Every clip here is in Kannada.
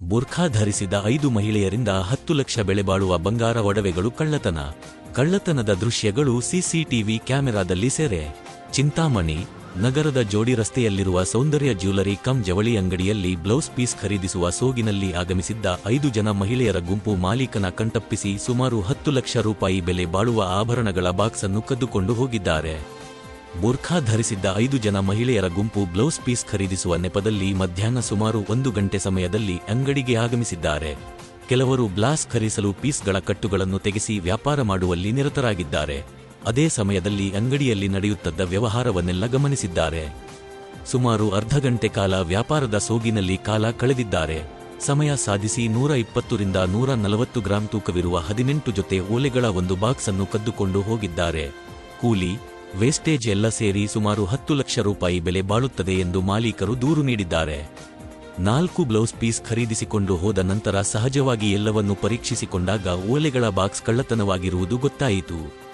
ಬುರ್ಖಾ ಧರಿಸಿದ ಐದು ಮಹಿಳೆಯರಿಂದ ಹತ್ತು ಲಕ್ಷ ಬೆಲೆ ಬಾಳುವ ಬಂಗಾರ ಒಡವೆಗಳು ಕಳ್ಳತನ. ಕಳ್ಳತನದ ದೃಶ್ಯಗಳು ಸಿಸಿಟಿವಿ ಕ್ಯಾಮೆರಾದಲ್ಲಿ ಸೆರೆ. ಚಿಂತಾಮಣಿ, ನಗರದ ಜೋಡಿ ರಸ್ತೆಯಲ್ಲಿರುವ ಸೌಂದರ್ಯ ಜ್ಯುವೆಲರಿ ಕಂ ಜವಳಿ ಅಂಗಡಿಯಲ್ಲಿ ಬ್ಲೌಸ್ ಪೀಸ್ ಖರೀದಿಸುವ ಸೋಗಿನಲ್ಲಿ ಆಗಮಿಸಿದ್ದ ಐದು ಜನ ಮಹಿಳೆಯರ ಗುಂಪು ಮಾಲೀಕನ ಕಣ್ತಪ್ಪಿಸಿ ಸುಮಾರು ಹತ್ತು ಲಕ್ಷ ರೂಪಾಯಿ ಬೆಲೆ ಬಾಳುವ ಆಭರಣಗಳ ಬಾಕ್ಸ್ ಅನ್ನು ಕದ್ದುಕೊಂಡು ಹೋಗಿದ್ದಾರೆ. ಬುರ್ಖಾ ಧರಿಸಿದ್ದ ಐದು ಜನ ಮಹಿಳೆಯರ ಗುಂಪು ಬ್ಲೌಸ್ ಪೀಸ್ ಖರೀದಿಸುವ ನೆಪದಲ್ಲಿ ಮಧ್ಯಾಹ್ನ ಸುಮಾರು ಒಂದು ಗಂಟೆ ಸಮಯದಲ್ಲಿ ಅಂಗಡಿಗೆ ಆಗಮಿಸಿದ್ದಾರೆ. ಕೆಲವರು ಬ್ಲಾಸ್ ಖರೀದಿಸಲು ಪೀಸ್ಗಳ ಕಟ್ಟುಗಳನ್ನು ತೆಗೆಸಿ ವ್ಯಾಪಾರ ಮಾಡುವಲ್ಲಿ ನಿರತರಾಗಿದ್ದಾರೆ. ಅದೇ ಸಮಯದಲ್ಲಿ ಅಂಗಡಿಯಲ್ಲಿ ನಡೆಯುತ್ತಿದ್ದ ವ್ಯವಹಾರವನ್ನೆಲ್ಲ ಗಮನಿಸಿದ್ದಾರೆ. ಸುಮಾರು ಅರ್ಧ ಗಂಟೆ ಕಾಲ ವ್ಯಾಪಾರದ ಸೋಗಿನಲ್ಲಿ ಕಾಲ ಕಳೆದಿದ್ದಾರೆ. ಸಮಯ ಸಾಧಿಸಿ ನೂರ ಇಪ್ಪತ್ತರಿಂದ ನೂರ ನಲವತ್ತು ಗ್ರಾಂ ತೂಕವಿರುವ ಹದಿನೆಂಟು ಜೊತೆ ಓಲೆಗಳ ಒಂದು ಬಾಕ್ಸ್ ಅನ್ನು ಕದ್ದುಕೊಂಡು ಹೋಗಿದ್ದಾರೆ. ಕೂಲಿ ವೇಸ್ಟೇಜ್ ಎಲ್ಲ ಸೇರಿ ಸುಮಾರು ಹತ್ತು ಲಕ್ಷ ರೂಪಾಯಿ ಬೆಲೆ ಬಾಳುತ್ತದೆ ಎಂದು ಮಾಲೀಕರು ದೂರು ನೀಡಿದ್ದಾರೆ. ನಾಲ್ಕು ಬ್ಲೌಸ್ ಪೀಸ್ ಖರೀದಿಸಿಕೊಂಡು ಹೋದ ನಂತರ ಸಹಜವಾಗಿ ಎಲ್ಲವನ್ನು ಪರೀಕ್ಷಿಸಿಕೊಂಡಾಗ ಓಲೆಗಳ ಬಾಕ್ಸ್ ಕಳ್ಳತನವಾಗಿರುವುದು ಗೊತ್ತಾಯಿತು.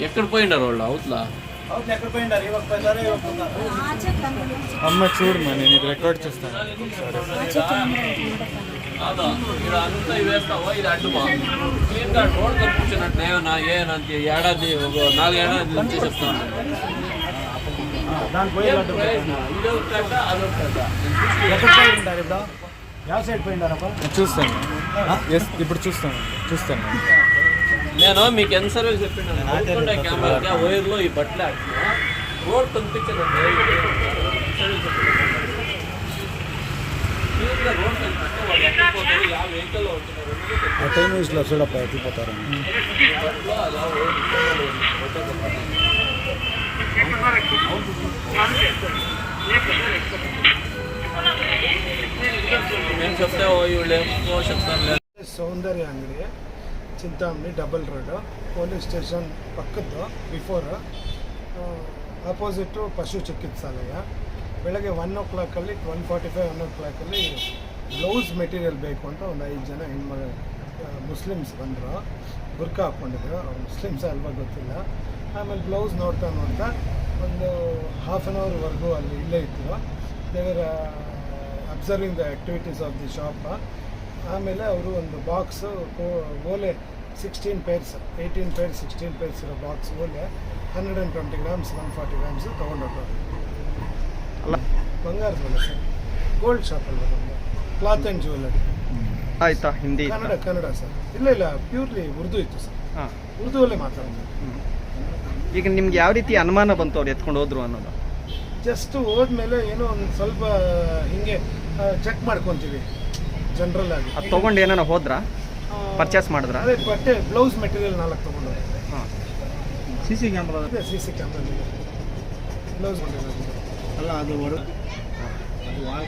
ఎక్కడ పోయిండారు వాళ్ళు అవుతులా అమ్మ చూడు నేను ఇది రికార్డ్ చేస్తాను అంతా వేస్తావా? ఇది ఏడాది నాలుగేడాది నుంచి చెప్తాను చూస్తాను. ఇప్పుడు చూస్తాను. చూస్తాను. నేను మీకు ఎంత సర్వీస్ చెప్పిన కెమెరా ఓయర్లో ఈ బట్టలు ఆడినా రోడ్ కనిపించదు టైం వేసి లెఫ్ట్ సైడ్ ఎత్తిపోతారు మేము చెప్తే సౌందర్య అంగడి Chintamani double road police station ಪಕ್ಕದ್ದು before opposite ಪಶು ಚಿಕಿತ್ಸಾಲಯ. ಬೆಳಗ್ಗೆ ಒನ್ ಓ ಕ್ಲಾಕಲ್ಲಿ one forty five one o ಕ್ಲಾಕಲ್ಲಿ blouse material ಬೇಕು ಅಂತ ಒಂದು ಐದು ಜನ ಹೆಣ್ಮ ಮುಸ್ಲಿಮ್ಸ್ ಬಂದರು. ಬುರ್ಕ ಹಾಕ್ಕೊಂಡಿದ್ರು ಅವ್ರು ಮುಸ್ಲಿಮ್ಸ್ ಅಲ್ವ ಗೊತ್ತಿಲ್ಲ. ಆಮೇಲೆ ಬ್ಲೌಸ್ ನೋಡ್ತಾ ನೋಡ್ತಾ ಒಂದು ಹಾಫ್ ಆನ್ ಅವರ್ವರೆಗೂ ಅಲ್ಲಿ ಇಲ್ಲೇ ಇತ್ತು ದೇವರ observing the activities of the shop ಆಮೇಲೆ ಅವರು ಒಂದು ಬಾಕ್ಸು ಓಲೆ sixteen pairs eighteen pair sixteen pairs ಇರೋ ಬಾಕ್ಸ್ ಓಲೆ hundred and twenty grams one forty grams ತೊಗೊಂಡೋಗ್ತಾರೆ ಬಂಗಾರದ ಮೇಲೆ ಸರ್ ಗೋಲ್ಡ್ ಶಾಪಲ್ಲಿ ನಮ್ಮದು ಕ್ಲಾತ್ ಆ್ಯಂಡ್ ಜ್ಯುವೆಲರಿ ಆಯ್ತಾ ಹಿಂದಿ ಕನ್ನಡ ಕನ್ನಡ ಸರ್. ಇಲ್ಲ ಇಲ್ಲ ಪ್ಯೂರ್ಲಿ ಉರ್ದು ಇತ್ತು ಸರ್. ಹಾಂ. ಉರ್ದುವಲ್ಲೇ ಮಾತಾಡೋದು ಈಗ ನಿಮ್ಗೆ ಯಾವ ರೀತಿ ಅನುಮಾನ ಬಂತು ಅವ್ರು ಎತ್ಕೊಂಡು ಹೋದ್ರು ಅನ್ನೋದು? ಜಸ್ಟ್ ಹೋದ್ಮೇಲೆ ಏನೋ ಒಂದು ಸ್ವಲ್ಪ ಹಿಂಗೆ ಚೆಕ್ ಮಾಡ್ಕೊತೀವಿ. ಜನರಲ್ ಆಗಿ. ಅದು ತೊಗೊಂಡು ಏನಾರ ಹೋದ್ರಾ? ಪರ್ಚೇಸ್ ಮಾಡಿದ್ರಾ? ಅದೇ ಬಟ್ಟೆ ಬ್ಲೌಸ್ ಮೆಟೀರಿಯಲ್ ನಾಲ್ಕು ತೊಗೊಂಡು ಹಾಂ. ಸಿ ಸಿ ಕ್ಯಾಮ್ರಾ ಅದೇ C C camera blouse material ಅಲ್ಲ ಅದು ಹೊರ ಅದು ವಾಲ್